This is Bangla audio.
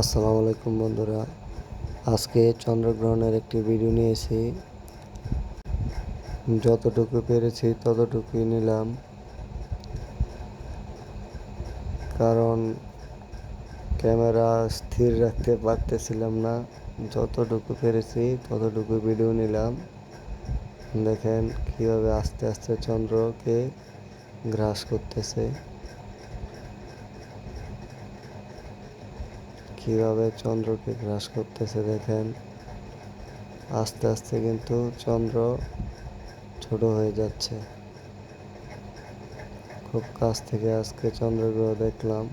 আসসালামু আলাইকুম বন্ধুরা। আজকে চন্দ্রগ্রহণের একটি ভিডিও নিয়েছি যতটুকু পেরেছি ততটুকুই নিলাম। কারণ ক্যামেরা স্থির রাখতে পারতেছিলাম না। যতটুকু পেরেছি ততটুকু ভিডিও নিলাম। দেখেন কীভাবে আস্তে আস্তে চন্দ্রকে গ্রাস করতেছে। কীভাবে চন্দ্রকে গ্রাস করতেছে দেখেন? আস্তে আস্তে কিন্তু চন্দ্র ছোট হয়ে যাচ্ছে। খুব কাছ থেকে আজকে চন্দ্রগ্রহ দেখলাম।